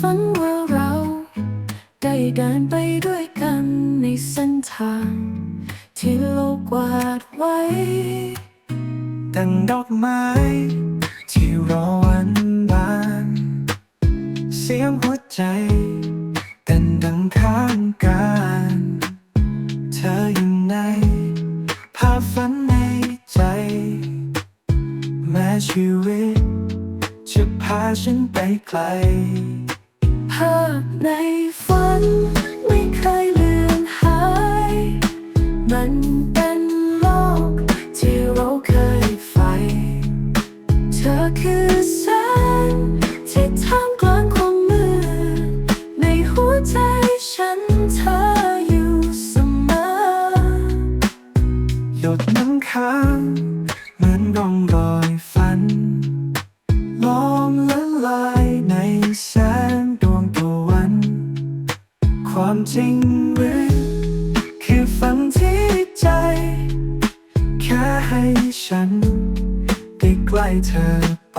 ฝันว่าเรา ได้เดินไปด้วยกันในเส้นทาง ที่โลกวาดไว้ ดังดอกไม้ ที่รอวันบาน เสียงหัวใจเต้นดังข้างกัน เธออยู่ใน ภาพฝันในใจ แม้ชีวิตจะพาฉันไปไกล ภาในฝัน ไม่เคยเลือนหาย มันเป็นโลกที่เราเคยใฝ่เธอคือ ความจริงหรือคือฝันที่ใจ แค่ให้ฉันได้ใกล้เธอไป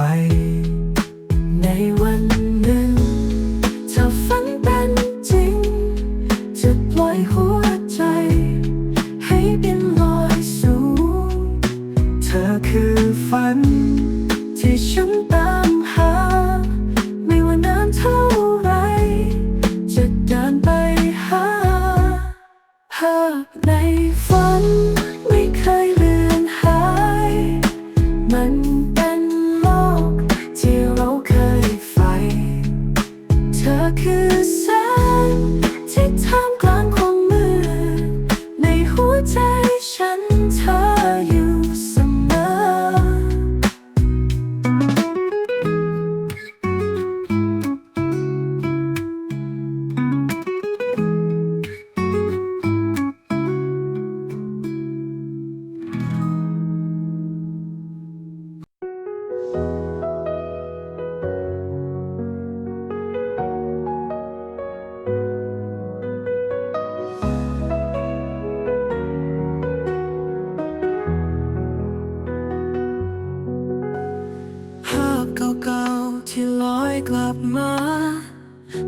ที่ลอยกลับมา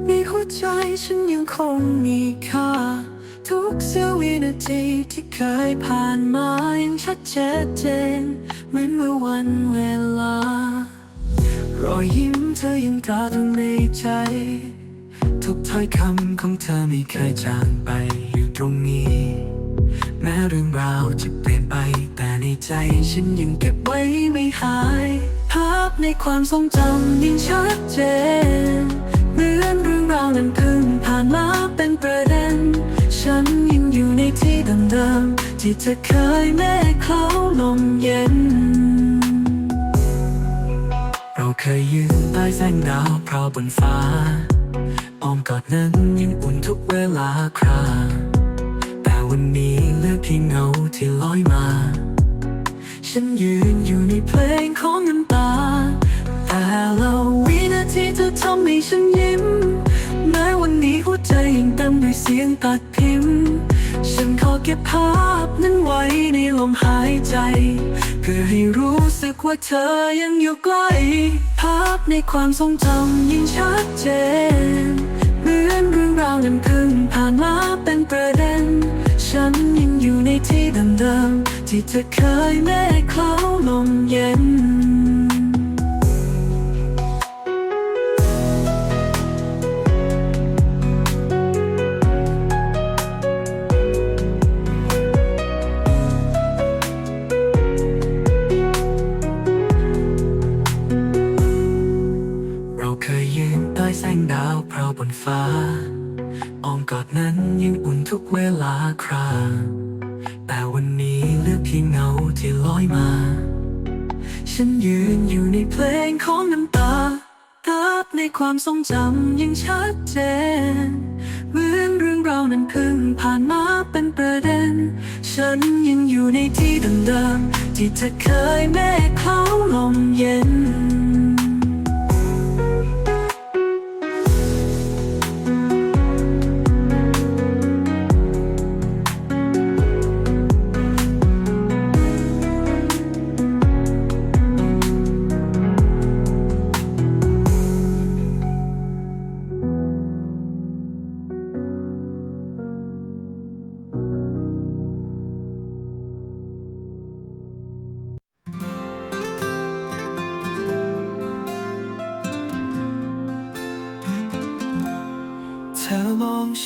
ในหัวใจฉันยังคงมีค่า ทุกเสี้ยววินาทีที่เคยผ่านมายังชัดเจนเหมือนเมื่อวันเวลารอยยิ้มเธอยังตราตรึงในใจ ทุกถ้อยคำของเธอไม่เคยจางไปอยู่ตรงนี้ แม้เรื่องราวจะเปลี่ยนไปแต่ในใจฉันยังเก็บไว้ไม่หาย ภาพในความทรงจำยังชัดเจนเหมือนเรื่องราวนั้นเพิ่งผ่านมาเป็นประเด็น ฉันยังอยู่ในที่เดิมๆที่เธอเคยแม่เขาลมเย็น เราเคยยืนใต้แสงดาวพราะบนฟ้าอ้อมกอดนั้นยังอุ่นทุกเวลาคราแต่วันนี้เหลือเพียงเงาที่ลอยมา ฉันยืนอยู่ในเพลงของน้ำต แต่ละวินาทีเธอทำให้ฉันยิ้ม แม้วันนี้หัวใจยังเต็มด้วยเสียงตัดพิมพ์ ฉันขอเก็บภาพนั้นไว้ในลมหายใจ เพื่อให้รู้สึกว่าเธอยังอยู่ใกล้ ภาพในความทรงจำยิ่งชัดเจนเหมือนเรื่องราวนั้นเพิ่งผ่านมาเป็นประเด็น ฉันยังอยู่ในที่เดิมๆที่เธอเคยแม่เขาลมเย็น ฟ้าอ้อมกอดนั้นยังอุ่นทุกเวลาครา แต่วันนี้เลือเพียงเงาที่ลอยมา ฉันยืนอยู่ในเพลงของน้ำตาภาพในความทรงจำยังชัดเจนเหมือนเรื่องราวนั้นเพิ่งผ่านมาเป็นประเด็น ฉันยังอยู่ในที่เดิมๆที่เธอเคยแม่เขาลมเย็น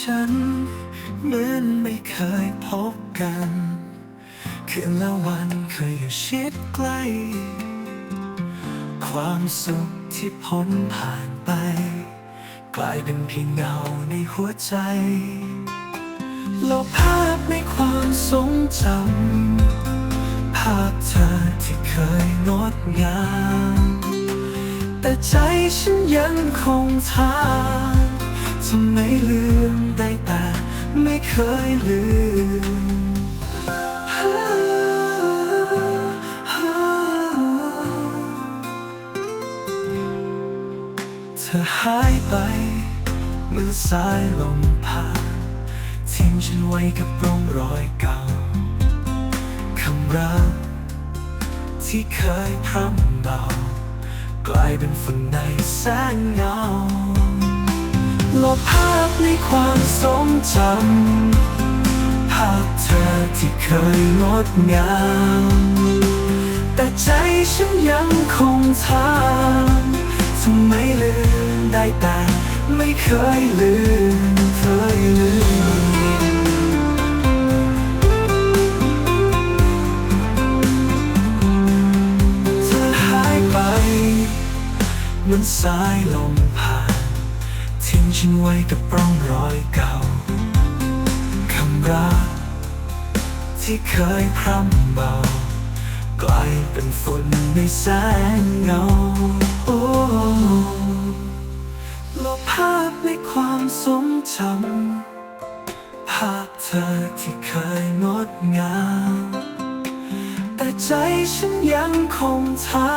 ฉัน เหมือนไม่เคยพบกันคืนและวันเคยอยู่ชิดใกล้ ความสุขที่พ้นผ่านไป กลายเป็นเพียงเงาในหัวใจลบภาพในความทรงจำภาพเธอที่เคยงดงาม แต่ใจฉันยังคงทาน ทำไม่ลืมได้แต่ไม่เคยลืมเธอหายไปเหมือนสายลมผ่าทิ้งฉันไว้กับร่องรอยเก่าคำรักที่เคยพร่ำเบากลายเป็นฝุ่นในแสงเงา ลบภาพในความทรงจำภาพเธอที่เคยงดงาม แต่ใจฉันยังคงถามทำไมลืมได้แต่ไม่เคยลืมเคยลืมเธอหายไปเหมือนสายลมผ่านทิ้ง ฉันไว้กับร่องรอยเก่าคำรักที่เคยพร่ำเบากลายเป็นฝุ่นในแสงเงาโอ้ลบภาพในความทรงจำภาพเธอที่เคยงดงามแต่ใจฉันยังคงถา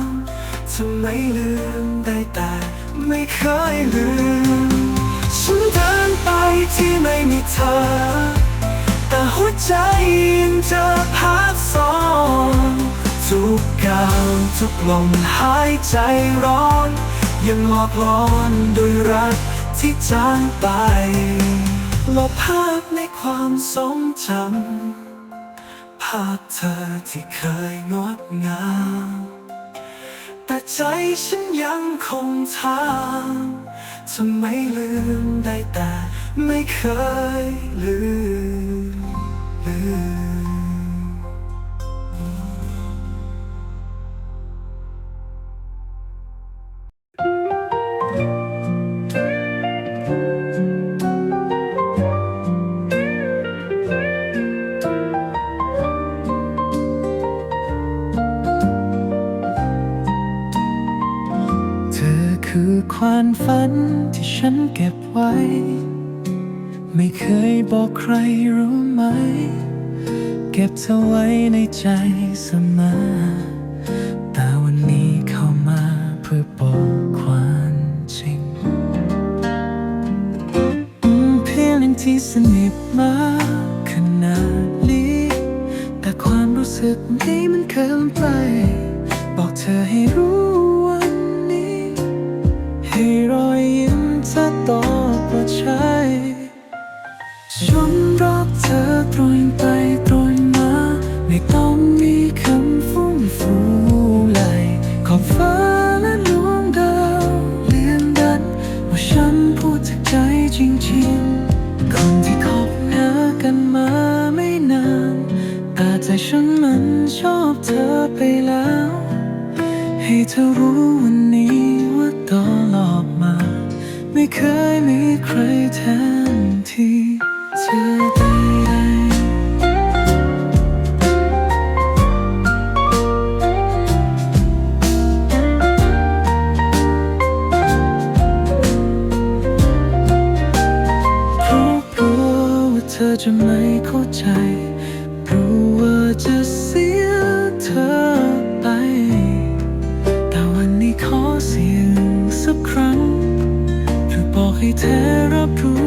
มทำไมลืมได้แต่ ไม่เคยลืม ฉันเดินไปที่ไม่มีเธอ แต่หัวใจยังเจอภาพซ้อนทุกก้าวทุกลมหายใจร้อน ยังหลอกหลอนด้วยรักที่จางไปลบภาพในความทรงจำภาพเธอที่เคยงดงาม ใจฉันยังคงถามจะไม่ลืมได้แต่ไม่เคยลืม ความฝันที่ฉันเก็บไว้ ไม่เคยบอกใครรู้ไหม เก็บเธอไว้ในใจเสมอ แต่วันนี้เข้ามาเพื่อบอกความจริงเพียงที่สนิทมากขนาดนี้ แต่ความรู้สึกนี้มันเกินไป บอกเธอให้รู้ จริงคนที่คบหากันมาไม่นาน แต่ใจฉันมันชอบเธอไปแล้ว ให้เธอรู้วันนี้ว่าตลอดมา ไม่เคยมีใครแทน ให้เธอรับรู้